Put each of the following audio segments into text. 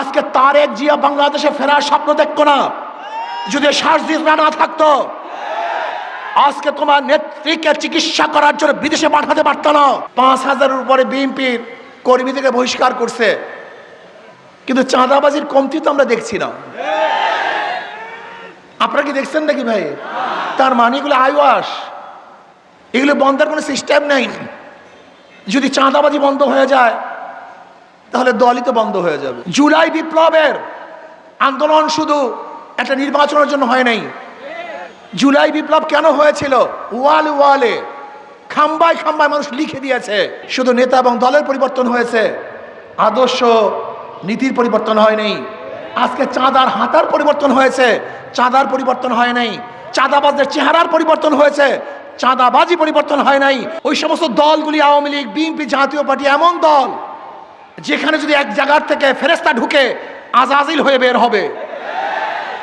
আজকে তারেক জিয়া বাংলাদেশে ফেরার স্বপ্ন দেখতো না। যদি সার্জিস না থাকতো, আজকে তোমার নেত্রীকে চিকিৎসা করার জন্য বিদেশে পাঠাতে পারত না। পাঁচ হাজারের উপরে বিএনপির কর্মীদেরকে বহিষ্কার করছে। কিন্তু চাঁদাবাজির কমতি তো আমরা দেখছি না। আপনারা কি দেখছেন নাকি ভাই? তার মানে এগুলো আইওয়াস। এগুলো বন্ধের কোনো সিস্টেম নেই। যদি চাঁদাবাজি বন্ধ হয়ে যায় তাহলে দলই তো বন্ধ হয়ে যাবে। জুলাই বিপ্লবের আন্দোলন শুধু একটা নির্বাচনের জন্য হয় নাই। জুলাই বিপ্লব কেন হয়েছিল? ওয়াল ওয়ালে, খাম্বায় খাম্বায় মানুষ লিখে দিয়েছে, শুধু নেতা এবং দলের পরিবর্তন হয়েছে। আদর্শ নীতির পরিবর্তন হয় নাই। আজকে চাঁদার হাতার পরিবর্তন হয়েছে, চাঁদার পরিবর্তন হয় নাই। চাঁদাবাজদের চেহারার পরিবর্তন হয়েছে, চাঁদাবাজি পরিবর্তন হয় নাই। ওই সমস্ত দলগুলি Awami League, BNP Jatiya Party, এমন দল যেখানে যদি এক জায়গার থেকে ফেরেস্তা ঢুকে আজাজিল হয়ে বের হবে।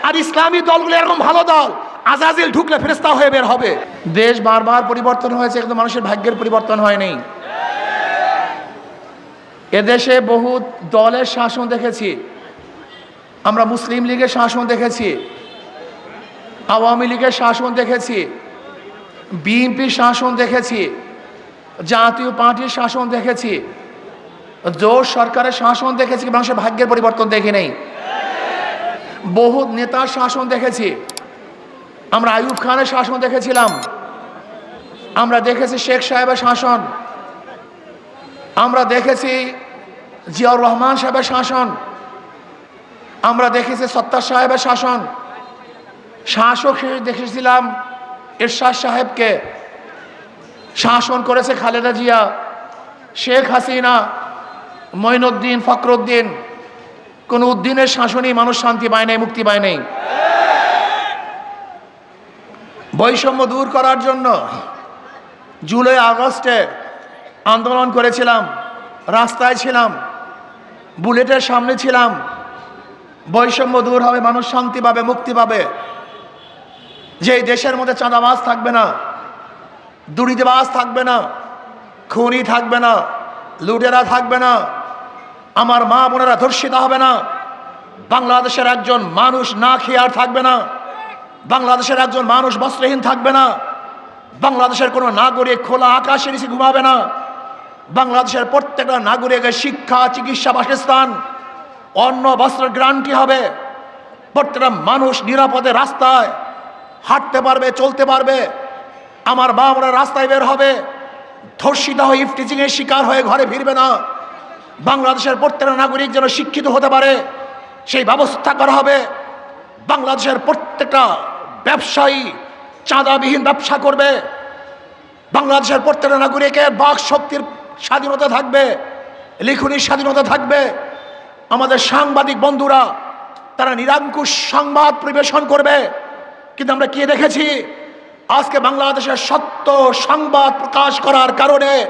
আর ইসলামী দলগুলো এরকম ভালো দল, আজাজিল ঢুকলে ফেরেস্তা হয়ে বের হবে। দেশ বারবার পরিবর্তন হয়েছে, কিন্তু মানুষের ভাগ্যের পরিবর্তন হয়নি। এদেশে বহু দলের শাসন দেখেছি। আমরা মুসলিম লীগের শাসন দেখেছি। আওয়ামী লীগের শাসন দেখেছি। বিএনপির শাসন দেখেছি। জাতীয় পার্টির শাসন দেখেছি। জোর সরকারের শাসন দেখেছি, মানুষের ভাগ্যের পরিবর্তন দেখি নেই। বহু নেতার শাসন দেখেছি। আমরা আইয়ুব খানের শাসন দেখেছিলাম। আমরা দেখেছি শেখ সাহেবের শাসন। আমরা দেখেছি জিয়াউর রহমান সাহেবের শাসন। আমরা দেখেছি সত্তার সাহেবের শাসন। শাসক দেখেছিলাম এরশাদ সাহেবকে। শাসন করেছে খালেদা জিয়া, শেখ হাসিনা মঈনুদ্দিন ফখরুদ্দিন, কোন উদ্দিনের শাসনই মানুষ শান্তি পায় নাই, মুক্তি পায় নাই। বৈষম্য দূর করার জন্য জুলাই আগস্টে আন্দোলন করেছিলাম, রাস্তায় ছিলাম, বুলেটের সামনে ছিলাম। বৈষম্য দূর হবে, মানুষ শান্তি পাবে, মুক্তি পাবে। যে দেশের মধ্যে চাঁদাবাজ থাকবে না, দুর্নীতিবাজ থাকবে না, খুনি থাকবে না, লুটেরা থাকবে না আমার মা বোনেরা ধর্ষিত হবে না। বাংলাদেশের একজন মানুষ না খেয়ে আর থাকবে না। বাংলাদেশের একজন মানুষ বস্ত্রহীন থাকবে না। বাংলাদেশের কোনো নাগরিক খোলা আকাশের নিচে ঘুমাবে না। বাংলাদেশের প্রত্যেকটা নাগরিকের শিক্ষা, চিকিৎসা, বাসস্থান, অন্ন বস্ত্রের গ্রান্টি হবে। প্রত্যেকটা মানুষ নিরাপদে রাস্তায় হাঁটতে পারবে, চলতে পারবে। আমার মা আমরা রাস্তায় বের হবে। ধর্ষিত হয়ে ইফটিচিংয়ের শিকার হয়ে ঘরে ফিরবে না। বাংলাদেশের প্রত্যেকটা নাগরিক যেন শিক্ষিত হতে পারে, সেই ব্যবস্থা করা হবে। বাংলাদেশের প্রত্যেকটা ব্যবসায়ী চাঁদাবিহীন ব্যবসা করবে। বাংলাদেশের প্রত্যেকটা নাগরিকের বাক শক্তির স্বাধীনতা থাকবে, লিখনির স্বাধীনতা থাকবে। আমাদের সাংবাদিক বন্ধুরা, তারা নিরঙ্কুশ সংবাদ পরিবেশন করবে। কিন্তু আমরা কি দেখেছি? আজকে বাংলাদেশের সত্য সংবাদ প্রকাশ করার কারণে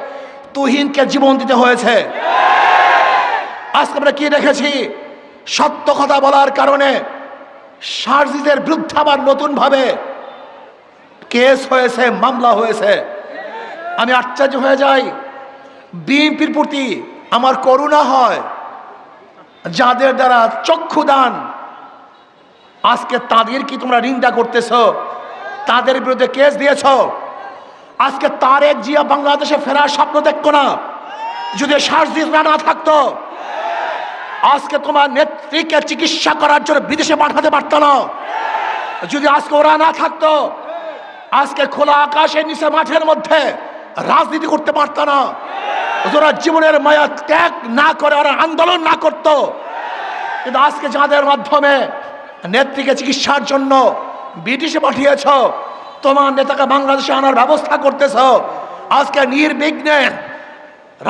তুহিনকে জীবন দিতে হয়েছে। আজকে আমরা কি দেখেছি? সত্য কথা বলার কারণে সার্জিদের বিরুদ্ধে আবার নতুনভাবে কেস হয়েছে, মামলা হয়েছে। আমি আশ্চর্য হয়ে যাই। বিএনপির প্রতি আমার করুণা হয়, যাদের দ্বারা চক্ষু দান আজকে তাদের কি তোমরা নিন্দা করতেছ? তাদের বিরুদ্ধে কেস দিয়েছ? আজকে তারেক জিয়া বাংলাদেশে ফেরার স্বপ্ন দেখতো না। যদি সার্জিস না থাকতো আজকে তোমার নেত্রীকে চিকিৎসা করার জন্য বিদেশে পাঠাতে পারত না। যদি আজকে ওরা না থাকতো, আজকে খোলা আকাশের নিচে মাঠের মধ্যে রাজনীতি করতে পারত না। ওরা জীবনের মায়া ত্যাগ না করে, ওরা আন্দোলন না করত। কিন্তু আজকে যাদের মাধ্যমে নেত্রীকে চিকিৎসার জন্য ব্রিটিশে পাঠিয়েছ, তোমার নেতাকে বাংলাদেশে আনার ব্যবস্থা করতেছ, আজকে নির্বিঘ্নে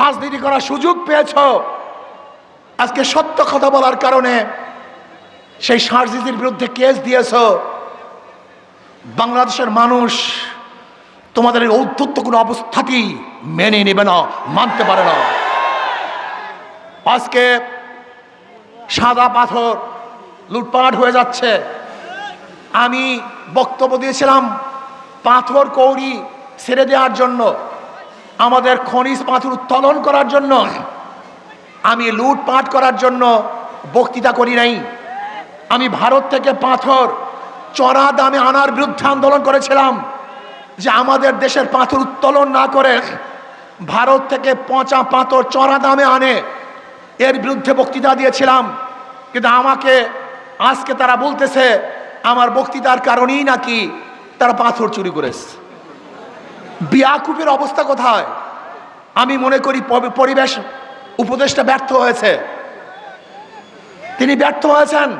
রাজনীতি করার সুযোগ পেয়েছ আজকে সত্য কথা বলার কারণে সেই সার্জিদের বিরুদ্ধে কেস দিয়েছ। বাংলাদেশের মানুষ তোমাদের এই ঔদ্ধত্য কোনো অবস্থাতেই মেনে নেবে না, মানতে পারে না। আজকে সাদা পাথর লুটপাট হয়ে যাচ্ছে। আমি বক্তব্য দিয়েছিলাম পাথর কৌড়ি ছেড়ে দেওয়ার জন্য, আমাদের খনিজ পাথর উত্তোলন করার জন্য। আমি লুটপাট করার জন্য বক্তৃতা করি নাই। আমি ভারত থেকে পাথর, চড়া দামে আনার বিরুদ্ধে আন্দোলন করেছিলাম যে আমাদের দেশের পাথর উত্তোলন না করে ভারত থেকে পচা পাথর, চড়া দামে আনে। এর বিরুদ্ধে বক্তৃতা দিয়েছিলাম। কিন্তু আমাকে, আজকে তারা বলতেছে, আমার বক্তৃতার কারণেই নাকি তারা পাথর চুরি করেছে। বিয়াকুপের অবস্থা কোথায়? আমি মনে করি পরি- পরিবেশ উপদেশটা ব্যর্থ হয়েছে। তিনি ব্যর্থ হয়েছেন।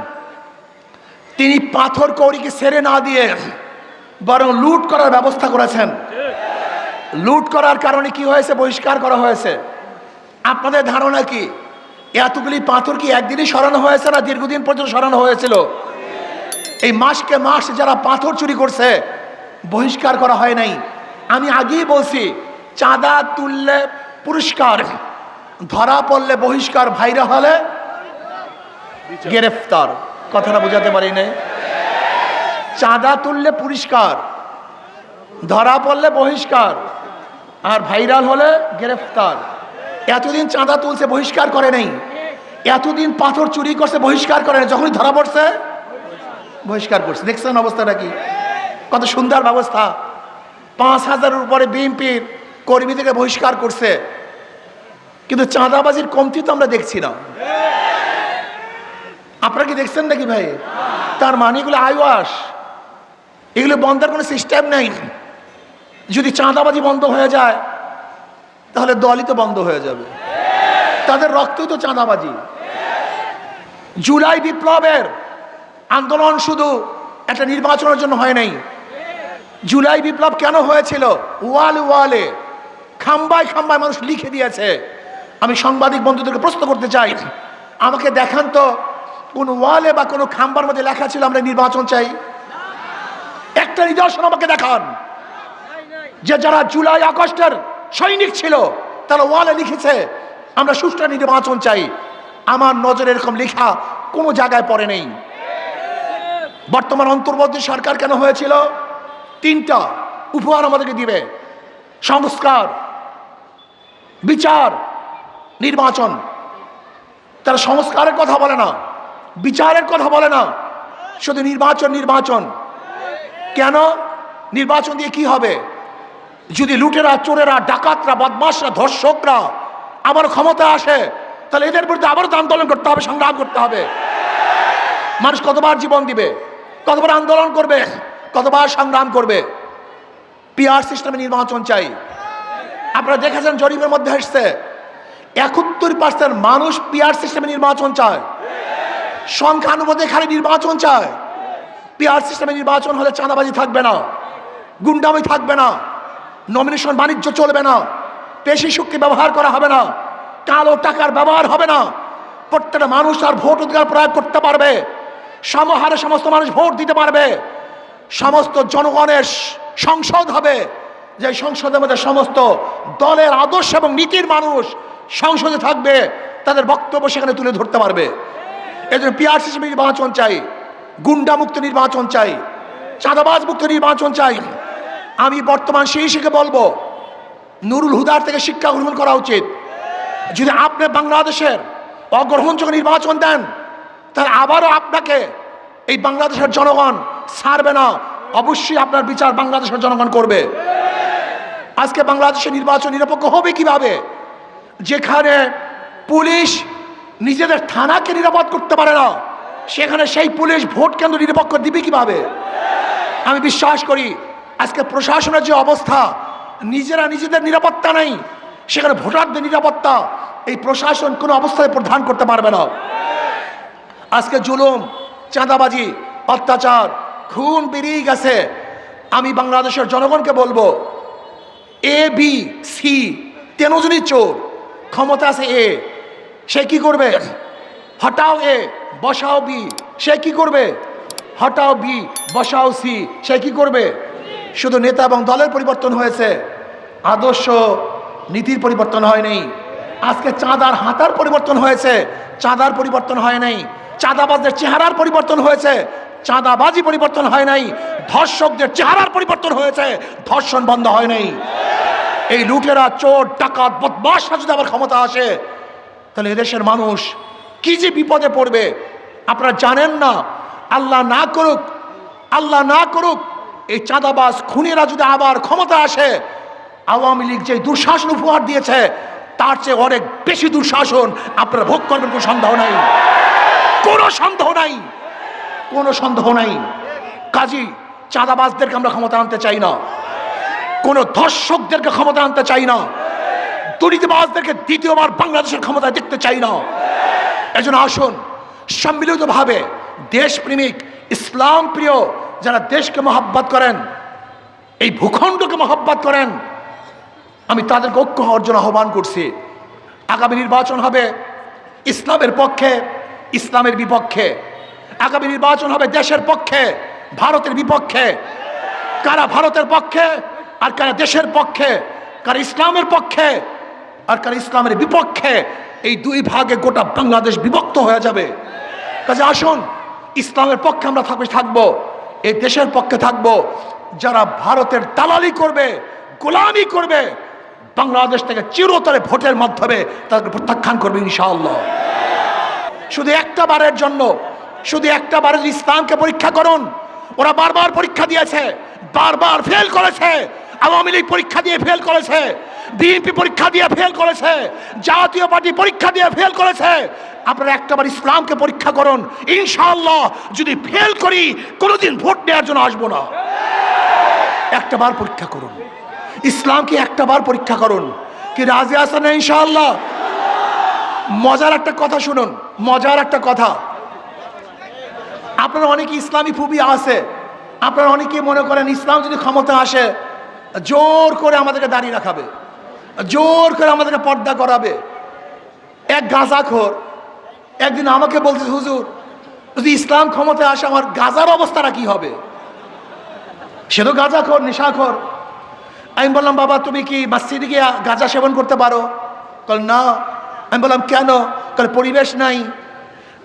তিনি পাথর কৌড়িকে সেরে না দিয়ে বরং লুট করার ব্যবস্থা করেছেন। লুট করার কারণে কি হয়েছে বহিষ্কার করা হয়েছে? আপনাদের ধারণা কি? এতগুলি পাথর কি একদিনই সরানো হয়েছে না দীর্ঘদিন পর্যন্ত সরানো হয়েছিল? এই মাসকে মাস যারা পাথর চুরি করছে, বহিষ্কার করা হয় নাই। আমি আগেই বলছি, চাঁদা তুললে পুরস্কার। ধরা পড়লে বহিষ্কার ভাইরা হলে গ্রেফতার। কথাটা বোঝাতে পারি নাই। চাঁদা তুললে পুরস্কার ধরা পড়লে বহিষ্কার, আর ভাইরাল হলে গ্রেফতার। এতদিন চাঁদা তুলছে, বহিষ্কার করে নাই। এতদিন পাথর চুরি করছে, বহিষ্কার করে নাই। যখনই ধরা পড়ছে, বহিষ্কার করছে। দেখছেন অবস্থাটা কি? কত সুন্দর ব্যবস্থা। পাঁচ হাজারের উপরে বিএনপির কর্মী থেকে বহিষ্কার করছে। কিন্তু চাঁদাবাজির কমতি তো আমরা দেখছি না। আপনারা কি দেখছেন নাকি ভাই? তার মানে এগুলো আইওয়াস। এগুলো বন্ধের কোনো সিস্টেম নেই। যদি চাঁদাবাজি বন্ধ হয়ে যায়, তাহলে দলই তো বন্ধ হয়ে যাবে। তাদের রক্তই তো চাঁদাবাজি। জুলাই বিপ্লবের আন্দোলন শুধু একটা নির্বাচনের জন্য হয় নাই। জুলাই বিপ্লব কেন হয়েছিল? ওয়াল ওয়ালে, খাম্বায় খাম্বায় মানুষ লিখে দিয়েছে। আমি সাংবাদিক বন্ধুদেরকে প্রশ্ন করতে চাই। আমাকে দেখান তো, কোন ওয়ালে বা কোনো খাম্বার মধ্যে লেখা ছিল আমরা নির্বাচন চাই? একটা নিদর্শন আমাকে দেখান। যে যারা জুলাই, আগস্টের সৈনিক ছিল, তারা ওয়ালে লিখেছে, আমরা সুষ্ঠু নির্বাচন চাই। আমার নজরে এরকম লেখা কোনো জায়গায় পড়ে নেই। বর্তমান অন্তর্বর্তী সরকার কেন হয়েছিল? তিনটা উপহার আমাদেরকে দিবে। সংস্কার, বিচার নির্বাচন। তারা সংস্কারের কথা বলে না, বিচারের কথা বলে না। শুধু নির্বাচন নির্বাচন। কেন? নির্বাচন দিয়ে কি হবে? যদি লুটেরা, চোরেরা, ডাকাতরা বদমাসরা ধর্ষকরা আবার ক্ষমতা আসে, তাহলে এদের বিরুদ্ধে আবারও আন্দোলন করতে হবে, সংগ্রাম করতে হবে। মানুষ কতবার জীবন দিবে? কতবার আন্দোলন করবে? কতবার সংগ্রাম করবে? পিআর সিস্টেমে নির্বাচন চাই। আপনারা দেখেছেন জরিপের মধ্যে এসছে একাত্তর পার্সেন্ট মানুষ পিআর সিস্টেমে নির্বাচন চায়। সংখ্যানুপাতে খালি নির্বাচন চায়। পিআর সিস্টেমে নির্বাচন হলে চাঁদাবাজি থাকবে না, গুন্ডামি থাকবে না নমিনেশন বাণিজ্য চলবে না, পেশি শক্তি ব্যবহার করা হবে না, কালো টাকার ব্যবহার হবে না। প্রত্যেকটা মানুষ তার ভোট অধিকার প্রয়োগ করতে পারবে। সমহারে সমস্ত মানুষ ভোট দিতে পারবে। সমস্ত জনগণের সংসদ হবে। যে সংসদের মধ্যে সমস্ত দলের আদর্শ এবং নীতির মানুষ সংসদে থাকবে, তাদের বক্তব্য সেখানে তুলে ধরতে পারবে। এই জন্য পিআরসি নির্বাচন চাই গুন্ডামুক্ত নির্বাচন চাই, চাঁদাবাজ মুক্ত নির্বাচন চাই। আমি বর্তমান সেই শিখে বলব, নুরুল হুদার থেকে শিক্ষা গ্রহণ করা উচিত। যদি আপনি বাংলাদেশের অগ্রহণযোগ্য নির্বাচন দেন, তাহলে আবারও আপনাকে এই বাংলাদেশের জনগণ ছাড়বে না। অবশ্যই আপনার বিচার বাংলাদেশের জনগণ করবে। আজকে বাংলাদেশের নির্বাচন নিরপেক্ষ হবে কীভাবে? যেখানে পুলিশ নিজেদের থানাকে নিরাপদ করতে পারে না, সেখানে সেই পুলিশ ভোট কেন্দ্র নিরপেক্ষ দিবে কীভাবে? আমি বিশ্বাস করি, আজকে প্রশাসনের যে অবস্থা, নিজেরা নিজেদের নিরাপত্তা নেই, সেখানে ভোটারদের নিরাপত্তা এই প্রশাসন কোনো অবস্থায় প্রধান করতে পারবে না। আজকে জুলুম, চাঁদাবাজি, অত্যাচার, খুন বেরিয়ে গেছে। আমি বাংলাদেশের জনগণকে বলব এ বি সি তেনজনই চোর ক্ষমতা আছে এ, সে কি করবে? হটাও এ, বসাও বি, সে কি করবে? হটাও বি, বসাও সি, সে কি করবে? শুধু নেতা এবং দলের পরিবর্তন হয়েছে। আদর্শ নীতির পরিবর্তন হয়নি আজকে চাঁদার হাতার পরিবর্তন হয়েছে। চাঁদার পরিবর্তন হয় নাই। চাঁদাবাজদের চেহারার পরিবর্তন হয়েছে। চাঁদাবাজি পরিবর্তন হয় নাই। ধর্ষকদের চেহারার পরিবর্তন হয়েছে। ধর্ষণ বন্ধ হয় নাই। এই লুটেরা চোর, ডাকাত বদমাসরা যদি আবার ক্ষমতা আসে, তাহলে এদেশের মানুষ কি যে বিপদে পড়বে? আপনারা জানেন না। আল্লাহ না করুক, আল্লাহ না করুক, এই চাঁদাবাজ খুনিরা যদি আবার ক্ষমতা আসে, আওয়ামী লীগ যে দুঃশাসন উপহার দিয়েছে, তার চেয়ে অনেক বেশি দুঃশাসন আপনারা ভোগ করবেন, কোনো সন্দেহ নাই। কোনো সন্দেহ নাই। কোনো সন্দেহ নাই। কাজী, চাঁদাবাজদেরকে আমরা ক্ষমতা আনতে চাই না। কোনো ধর্ষকদেরকে ক্ষমতা আনতে চাই না। দুর্নীতিবাজদেরকে দ্বিতীয়বার বাংলাদেশের ক্ষমতায় দেখতে চাই না। এজন্য আসুন, সম্মিলিতভাবে দেশপ্রেমিক ইসলাম প্রিয় যারা দেশকে মহাব্বত করেন, এই ভূখণ্ডকে মহাব্বত করেন, আমি তাদেরকে ঐক্য অর্জন আহ্বান করছি। আগামী নির্বাচন হবে ইসলামের পক্ষে, ইসলামের বিপক্ষে। আগামী নির্বাচন হবে দেশের পক্ষে, ভারতের বিপক্ষে। কারা ভারতের পক্ষে? আর কারা দেশের পক্ষে, কারা ইসলামের পক্ষে, আর কারা ইসলামের বিপক্ষে, এই দুই ভাগে গোটা বাংলাদেশ বিভক্ত হয়ে যাবে। কাজে আসুন, ইসলামের পক্ষে আমরা থাকবে, থাকব, এই দেশের পক্ষে থাকব। যারা ভারতের দালালি করবে, গোলামি করবে, বাংলাদেশ থেকে চিরতরে ভোটের মাধ্যমে তাদেরকে প্রত্যাখ্যান করবে ইনশাআল্লাহ। শুধু একটা বারের জন্য, শুধু একটা বারের ইসলামকে পরীক্ষা করুন। ওরা বারবার পরীক্ষা দিয়েছে, বারবার ফেল করেছে। আওয়ামী লীগ পরীক্ষা দিয়ে ফেল করেছে বিএনপি পরীক্ষা দিয়ে ফেল করেছে, জাতীয় পার্টি পরীক্ষা দিয়ে ফেল করেছে। আপনারা একটাবার ইসলামকে পরীক্ষা করুন, ইনশাআল্লাহ যদি ফেল করি, কোনোদিন ভোট নেওয়ার জন্য আসব না। একটাবার পরীক্ষা করুন। ইসলামকে একটাবার পরীক্ষা করুন। কি রাজি আছেন না ইনশাআল্লাহ? মজার একটা কথা শুনুন, মজার একটা কথা। আপনারা অনেকে ইসলামী ফুবি আছে। আপনারা অনেকে মনে করেন ইসলাম যদি ক্ষমতা আসে জোর করে আমাদেরকে দাঁড়িয়ে রাখাবে। জোর করে আমাদেরকে পর্দা করাবে। এক গাঁজাখোর একদিন আমাকে বলছে হুজুর, যদি ইসলাম ক্ষমতায় আসে, আমার গাজার অবস্থাটা কি হবে? সে তো গাঁজাখোর, নেশাখোর। আমি বললাম, বাবা, তুমি কি মসজিদে গিয়ে গাঁজা সেবন করতে পারো? কল, না। আমি বললাম, কেন? কাল, পরিবেশ নাই।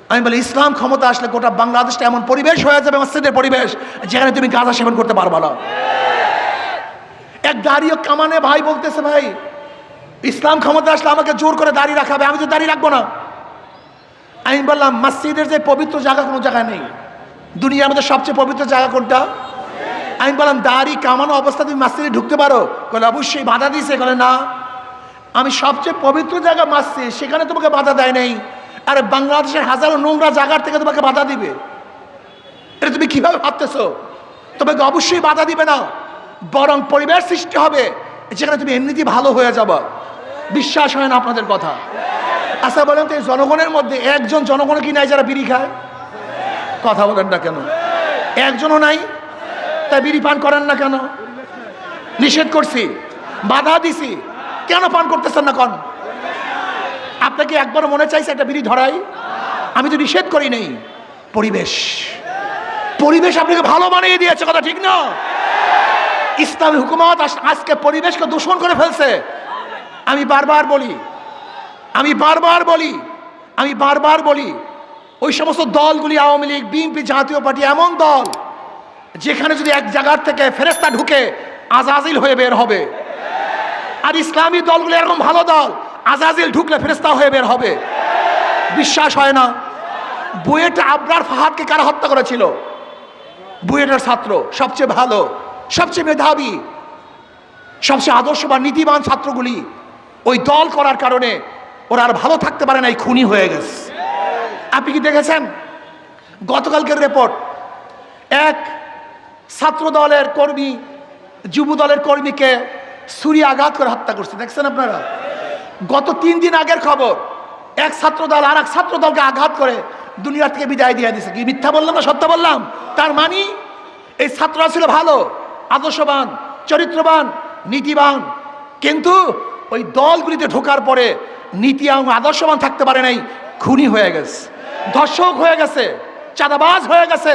আমি বলি, ইসলাম ক্ষমতা আসলে গোটা বাংলাদেশটা এমন পরিবেশ হয়ে যাবে, মসজিদের পরিবেশ, যেখানে তুমি গাঁজা সেবন করতে পারবা না। এক দাঁড়িয়ে কামানে ভাই বলতেছে, ভাই, ইসলাম ক্ষমতা আসলে আমাকে জোর করে দাঁড়িয়ে রাখাবে আমি তো দাঁড়িয়ে রাখব না। আমি বললাম, মসজিদের যে পবিত্র জায়গা কোনো জায়গায় নেই? দুনিয়ার মধ্যে সবচেয়ে পবিত্র জায়গা কোনটা? আমি বললাম, দাড়ি কামানো অবস্থা তুমি মসজিদে ঢুকতে পারো? বলে অবশ্যই বাধা দিয়েছে। বলে না। আমি, সবচেয়ে পবিত্র জায়গা মাসছি সেখানে তোমাকে বাধা দেয় নাই। আর বাংলাদেশের হাজারো নোংরা জায়গার থেকে তোমাকে বাধা দিবে। এটা তুমি কীভাবে ভাবতেছো? তোমাকে অবশ্যই বাধা দিবে না। বরং পরিবেশ সৃষ্টি হবে, যেখানে তুমি এমনিতেই ভালো হয়ে যাবা। বিশ্বাস হয় না আপনাদের কথা। আচ্ছা বলেন তো এই জনগণের মধ্যে একজন জনগণ কি নাই যারা বিড়ি খায়? কথা বলেন না কেন? একজনও নাই? তাই বিড়ি পান করেন না কেন? নিষেধ করছি। বাধা দিছি। কেন পান করতেছেন না কন? আপনাকে একবার মনে চাইছে একটা বিড়ি ধরাই? আমি তো নিষেধ করি নেই। পরিবেশ। পরিবেশ আপনাকে ভালো বানিয়ে দিয়েছে, কথা ঠিক না? ইসলামী হুকুমত আজকে পরিবেশকে দূষণ করে ফেলছে। আমি বারবার বলি, আমি বারবার বলি, আমি বারবার বলি, ওই সমস্ত দলগুলি Awami League, BNP Jatiya Party এমন দল, যেখানে যদি এক জায়গার থেকে ফেরেস্তা ঢুকে আজাজিল হয়ে বের হবে। আর ইসলামী দলগুলো এরকম ভালো দল, আজাজিল ঢুকলে ফেরেস্তা হয়ে বের হবে। বিশ্বাস হয় না। বুয়েটা আবরার ফাহাদকে কারা হত্যা করেছিল? বুয়েটার ছাত্র, সবচেয়ে ভালো। সবচেয়ে মেধাবী, সবচেয়ে আদর্শ বা নীতিবান ছাত্রগুলি ওই দল করার কারণে ওরা আর ভালো থাকতে পারে না, এই খুনি হয়ে গেছে। আপনি কি দেখেছেন? গতকালকের রিপোর্ট এক ছাত্র দলের কর্মী যুব দলের কর্মীকে ছুরি আঘাত করে হত্যা করছে। দেখছেন আপনারা? গত তিন দিন আগের খবর, এক ছাত্র দল আর এক ছাত্র দলকে আঘাত করে দুনিয়া থেকে বিদায় দিয়ে দিছে কি মিথ্যা বললাম না, সত্য বললাম? তার মানি এই ছাত্ররা ছিল ভালো। আদর্শবান, চরিত্রবান, নীতিবান। কিন্তু ওই দলগুলিতে ঢোকার পরে নীতি এবং আদর্শবান থাকতে পারে নাই, খুনি হয়ে গেছে। ধর্ষক হয়ে গেছে, চাঁদাবাজ হয়ে গেছে।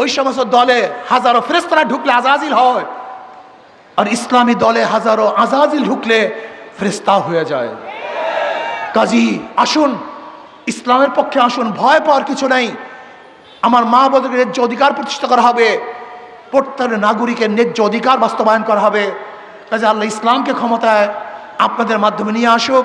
ওই সমস্ত দলে হাজারো ফেরেস্তারা ঢুকলে আজাজিল হয়। আর ইসলামী দলে হাজারো আজাজিল ঢুকলে ফেরেস্তা হয়ে যায়। কাজী, আসুন, ইসলামের পক্ষে আসুন, ভয় পাওয়ার কিছু নাই। আমার মা বলতে যে অধিকার প্রতিষ্ঠা করা হবে প্রত্যেক নাগরিকের ন্যায্য অধিকার বাস্তবায়ন করা হবে। কাজে আল্লাহ ইসলামকে ক্ষমতায় আপনাদের মাধ্যমে নিয়ে আসুক।